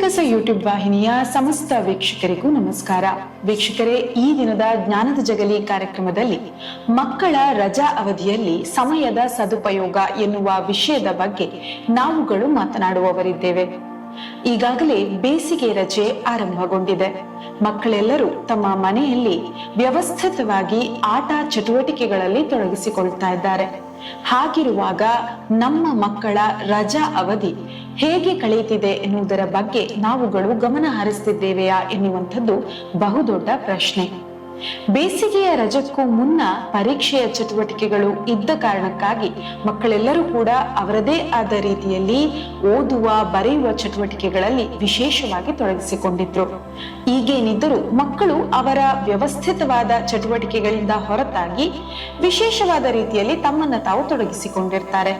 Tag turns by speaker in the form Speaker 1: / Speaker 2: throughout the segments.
Speaker 1: ಕಸ ಯೂಟ್ಯೂಬ್ ವಾಹಿನಿಯ ಸಮಸ್ತ ವೀಕ್ಷಕರಿಗೂ ನಮಸ್ಕಾರ. ವೀಕ್ಷಕರೇ, ಈ ದಿನದ ಜ್ಞಾನದ ಜಗಲಿ ಕಾರ್ಯಕ್ರಮದಲ್ಲಿ ಮಕ್ಕಳ ರಜಾ ಅವಧಿಯಲ್ಲಿ ಸಮಯದ ಸದುಪಯೋಗ ಎನ್ನುವ ವಿಷಯದ ಬಗ್ಗೆ ನಾವುಗಳು ಮಾತನಾಡುವವರಿದ್ದೇವೆ. ಈಗಾಗಲೇ ಬೇಸಿಗೆ ರಜೆ ಆರಂಭಗೊಂಡಿದೆ. ಮಕ್ಕಳೆಲ್ಲರೂ ತಮ್ಮ ಮನೆಯಲ್ಲಿ ವ್ಯವಸ್ಥಿತವಾಗಿ ಆಟ ಚಟುವಟಿಕೆಗಳಲ್ಲಿ ತೊಡಗಿಸಿಕೊಳ್ತಾ ಇದ್ದಾರೆ. ಹಾಗಿರುವಾಗ ನಮ್ಮ ಮಕ್ಕಳ ರಜಾ ಅವಧಿ ಹೇಗೆ ಕಳೆಯುತ್ತಿದೆ ಎನ್ನುವುದರ ಬಗ್ಗೆ ನಾವುಗಳು ಗಮನ ಹರಿಸ್ತಿದ್ದೇವೆಯಾ ಎನ್ನುವಂಥದ್ದು ಬಹುದೊಡ್ಡ ಪ್ರಶ್ನೆ. ಬೇಸಿಗೆಯ ರಜಕ್ಕೂ ಮುನ್ನ ಪರೀಕ್ಷೆಯ ಚಟುವಟಿಕೆಗಳು ಇದ್ದ ಕಾರಣಕ್ಕಾಗಿ ಮಕ್ಕಳೆಲ್ಲರೂ ಕೂಡ ಅವರದೇ ಆದ ರೀತಿಯಲ್ಲಿ ಓದುವ, ಬರೆಯುವ ಚಟುವಟಿಕೆಗಳಲ್ಲಿ ವಿಶೇಷವಾಗಿ ತೊಡಗಿಸಿಕೊಂಡಿದ್ರು. ಈಗೇನಿದ್ದರೂ ಮಕ್ಕಳು ಅವರ ವ್ಯವಸ್ಥಿತವಾದ ಚಟುವಟಿಕೆಗಳಿಂದ ಹೊರತಾಗಿ ವಿಶೇಷವಾದ ರೀತಿಯಲ್ಲಿ ತಮ್ಮನ್ನ ತಾವು ತೊಡಗಿಸಿಕೊಂಡಿರ್ತಾರೆ.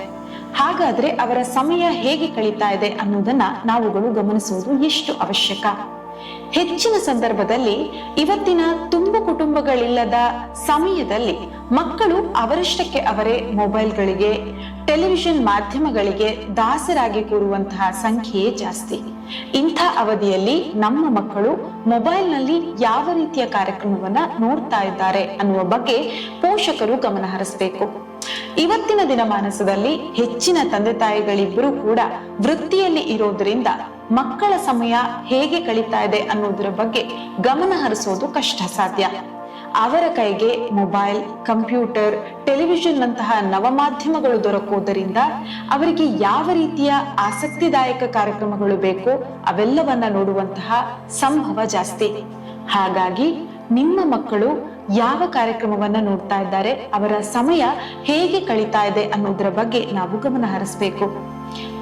Speaker 1: ಹಾಗಾದ್ರೆ ಅವರ ಸಮಯ ಹೇಗೆ ಕಳೀತಾ ಇದೆ ಅನ್ನೋದನ್ನ ನಾವುಗಳು ಗಮನಿಸುವುದು ಎಷ್ಟು ಅವಶ್ಯಕ? ಹೆಚ್ಚಿನ ಸಂದರ್ಭದಲ್ಲಿ ಇವತ್ತಿನ ತುಂಬು ಕುಟುಂಬಗಳಿಲ್ಲದ ಸಮಯದಲ್ಲಿ ಮಕ್ಕಳು ಅವರಷ್ಟಕ್ಕೆ ಅವರೇ ಮೊಬೈಲ್ಗಳಿಗೆ, ಟೆಲಿವಿಷನ್ ಮಾಧ್ಯಮಗಳಿಗೆ ದಾಸರಾಗಿ ಕೂರುವಂತಹ ಸಂಖ್ಯೆಯೇ ಜಾಸ್ತಿ. ಇಂಥ ಅವಧಿಯಲ್ಲಿ ನಮ್ಮ ಮಕ್ಕಳು ಮೊಬೈಲ್ನಲ್ಲಿ ಯಾವ ರೀತಿಯ ಕಾರ್ಯಕ್ರಮವನ್ನ ನೋಡ್ತಾ ಇದ್ದಾರೆ ಅನ್ನುವ ಬಗ್ಗೆ ಪೋಷಕರು ಗಮನ ಹರಿಸಬೇಕು. ಇವತ್ತಿನ ದಿನಮಾನಸದಲ್ಲಿ ಹೆಚ್ಚಿನ ತಂದೆ ತಾಯಿಗಳಿಬ್ಬರೂ ಕೂಡ ವೃತ್ತಿಯಲ್ಲಿ ಇರೋದ್ರಿಂದ ಮಕ್ಕಳ ಸಮಯ ಹೇಗೆ ಕಳೀತಾ ಇದೆ ಅನ್ನೋದರ ಬಗ್ಗೆ ಗಮನ ಹರಿಸೋದು ಕಷ್ಟ ಸಾಧ್ಯ. ಅವರ ಕೈಗೆ ಮೊಬೈಲ್, ಕಂಪ್ಯೂಟರ್ ಟೆಲಿವಿಷನ್ ನಂತಹ ನವಮಾಧ್ಯಮಗಳು ದೊರಕುವುದರಿಂದ ಅವರಿಗೆ ಯಾವ ರೀತಿಯ ಆಸಕ್ತಿದಾಯಕ ಕಾರ್ಯಕ್ರಮಗಳು ಬೇಕೋ ಅವೆಲ್ಲವನ್ನ ನೋಡುವಂತಹ ಸಂಭವ ಜಾಸ್ತಿ. ಹಾಗಾಗಿ ನಿಮ್ಮ ಮಕ್ಕಳು ಯಾವ ಕಾರ್ಯಕ್ರಮವನ್ನ ನೋಡ್ತಾ ಇದ್ದಾರೆ, ಅವರ ಸಮಯ ಹೇಗೆ ಕಳೀತಾ ಇದೆ ಅನ್ನೋದರ ಬಗ್ಗೆ ನಾವು ಗಮನ ಹರಿಸಬೇಕು.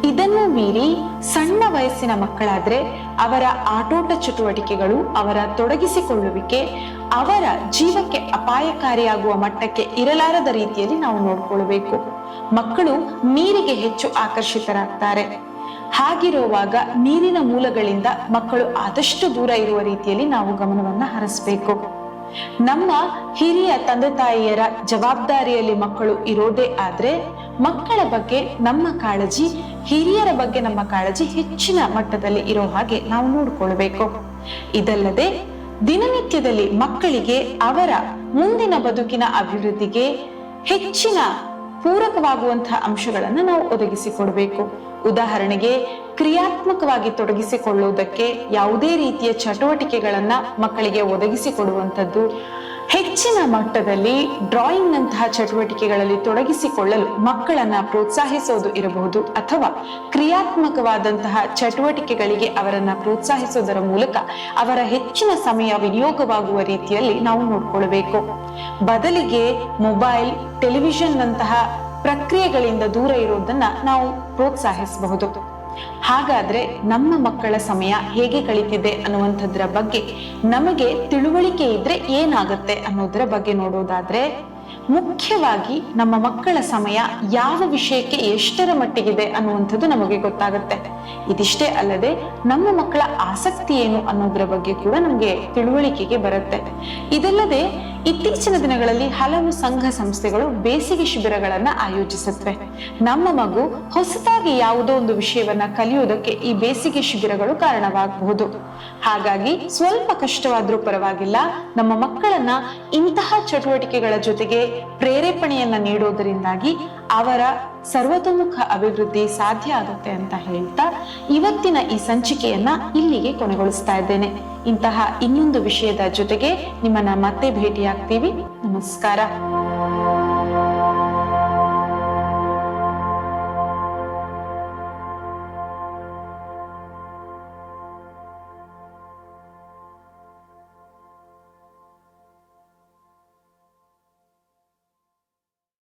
Speaker 1: ಇದನ್ನು ಮೀರಿ ಸಣ್ಣ ವಯಸ್ಸಿನ ಮಕ್ಕಳಾದ್ರೆ ಅವರ ಆಟೋಟ ಚಟುವಟಿಕೆಗಳು ಅವರ ತೊಡಗಿಸಿಕೊಳ್ಳುವಿಕೆ, ಅವರ ಜೀವಕ್ಕೆ ಅಪಾಯಕಾರಿಯಾಗುವ ಮಟ್ಟಕ್ಕೆ ಇರಲಾರದ ರೀತಿಯಲ್ಲಿ ನಾವು ನೋಡ್ಕೊಳ್ಬೇಕು. ಮಕ್ಕಳು ನೀರಿಗೆ ಹೆಚ್ಚು ಆಕರ್ಷಿತರಾಗ್ತಾರೆ. ಹಾಗಿರುವಾಗ ನೀರಿನ ಮೂಲಗಳಿಂದ ಮಕ್ಕಳು ಆದಷ್ಟು ದೂರ ಇರುವ ರೀತಿಯಲ್ಲಿ ನಾವು ಗಮನವನ್ನ ಹರಿಸಬೇಕು. ನಮ್ಮ ಹಿರಿಯ ತಂದೆ ತಾಯಿಯರ ಜವಾಬ್ದಾರಿಯಲ್ಲಿ ಮಕ್ಕಳು ಇರೋದೇ ಆದ್ರೆ ಮಕ್ಕಳ ಬಗ್ಗೆ ನಮ್ಮ ಕಾಳಜಿ, ಹಿರಿಯರ ಬಗ್ಗೆ ನಮ್ಮ ಕಾಳಜಿ ಹೆಚ್ಚಿನ ಮಟ್ಟದಲ್ಲಿ ಇರೋ ಹಾಗೆ ನಾವು ನೋಡ್ಕೊಳ್ಬೇಕು. ಇದಲ್ಲದೆ ದಿನನಿತ್ಯದಲ್ಲಿ ಮಕ್ಕಳಿಗೆ ಅವರ ಮುಂದಿನ ಬದುಕಿನ ಅಭಿವೃದ್ಧಿಗೆ ಹೆಚ್ಚಿನ ಪೂರಕವಾಗುವಂತಹ ಅಂಶಗಳನ್ನು ನಾವು ಒದಗಿಸಿಕೊಡಬೇಕು. ಉದಾಹರಣೆಗೆ ಕ್ರಿಯಾತ್ಮಕವಾಗಿ ತೊಡಗಿಸಿಕೊಳ್ಳುವುದಕ್ಕೆ ಯಾವುದೇ ರೀತಿಯ ಚಟುವಟಿಕೆಗಳನ್ನು ಮಕ್ಕಳಿಗೆ ಒದಗಿಸಿಕೊಡುವಂಥದ್ದು. ಹೆಚ್ಚಿನ ಮಟ್ಟದಲ್ಲಿ ಡ್ರಾಯಿಂಗ್ ನಂತಹ ಚಟುವಟಿಕೆಗಳಲ್ಲಿ ತೊಡಗಿಸಿಕೊಳ್ಳಲು ಮಕ್ಕಳನ್ನ ಪ್ರೋತ್ಸಾಹಿಸೋದು ಇರಬಹುದು ಅಥವಾ ಕ್ರಿಯಾತ್ಮಕವಾದಂತಹ ಚಟುವಟಿಕೆಗಳಿಗೆ ಅವರನ್ನ ಪ್ರೋತ್ಸಾಹಿಸೋದರ ಮೂಲಕ ಅವರ ಹೆಚ್ಚಿನ ಸಮಯ ವಿನಿಯೋಗವಾಗುವ ರೀತಿಯಲ್ಲಿ ನಾವು ನೋಡ್ಕೊಳ್ಬೇಕು. ಬದಲಿಗೆ ಮೊಬೈಲ್ ಟೆಲಿವಿಷನ್ ನಂತಹ ಪ್ರಕ್ರಿಯೆಗಳಿಂದ ದೂರ ಇರೋದನ್ನ ನಾವು ಪ್ರೋತ್ಸಾಹಿಸಬಹುದು. ಹಾಗಾದ್ರೆ ನಮ್ಮ ಮಕ್ಕಳ ಸಮಯ ಹೇಗೆ ಕಳೀತಿದೆ ಅನ್ನುವಂಥದ್ರ ಬಗ್ಗೆ ನಮಗೆ ತಿಳುವಳಿಕೆ ಇದ್ರೆ ಏನಾಗುತ್ತೆ ಅನ್ನೋದ್ರ ಬಗ್ಗೆ ನೋಡೋದಾದ್ರೆ, ಮುಖ್ಯವಾಗಿ ನಮ್ಮ ಮಕ್ಕಳ ಸಮಯ ಯಾವ ವಿಷಯಕ್ಕೆ ಎಷ್ಟರ ಮಟ್ಟಿಗಿದೆ ಅನ್ನುವಂಥದ್ದು ನಮಗೆ ಗೊತ್ತಾಗುತ್ತೆ. ಇದಿಷ್ಟೇ ಅಲ್ಲದೆ ನಮ್ಮ ಮಕ್ಕಳ ಆಸಕ್ತಿ ಏನು ಅನ್ನೋದ್ರ ಬಗ್ಗೆ ಕೂಡ ನಮಗೆ ತಿಳುವಳಿಕೆಗೆ ಬರುತ್ತೆ. ಇದಲ್ಲದೆ ಇತ್ತೀಚಿನ ದಿನಗಳಲ್ಲಿ ಹಲವು ಸಂಘ ಸಂಸ್ಥೆಗಳು ಬೇಸಿಗೆ ಶಿಬಿರಗಳನ್ನ ಆಯೋಜಿಸುತ್ತವೆ. ನಮ್ಮ ಮಗು ಹೊಸದಾಗಿ ಯಾವುದೋ ಒಂದು ವಿಷಯವನ್ನ ಕಲಿಯುವುದಕ್ಕೆ ಈ ಬೇಸಿಗೆ ಶಿಬಿರಗಳು ಕಾರಣವಾಗಬಹುದು. ಹಾಗಾಗಿ ಸ್ವಲ್ಪ ಕಷ್ಟವಾದ್ರೂ ಪರವಾಗಿಲ್ಲ, ನಮ್ಮ ಮಕ್ಕಳನ್ನ ಇಂತಹ ಚಟುವಟಿಕೆಗಳ ಜೊತೆಗೆ ಪ್ರೇರೇಪಣೆಯನ್ನ ನೀಡೋದರಿಂದಾಗಿ ಅವರ ಸರ್ವತೋಮುಖ ಅಭಿವೃದ್ಧಿ ಸಾಧ್ಯ ಆಗುತ್ತೆ ಅಂತ ಹೇಳ್ತಾ ಇವತ್ತಿನ ಈ ಸಂಚಿಕೆಯನ್ನ ಇಲ್ಲಿಗೆ ಕೊನೆಗೊಳಿಸ್ತಾ ಇದ್ದೇನೆ. ಇಂತಹ ಇನ್ನೊಂದು ವಿಷಯದ ಜೊತೆಗೆ ನಿಮ್ಮನ್ನ ಮತ್ತೆ ಭೇಟಿಯಾಗ್ತೀವಿ. ನಮಸ್ಕಾರ.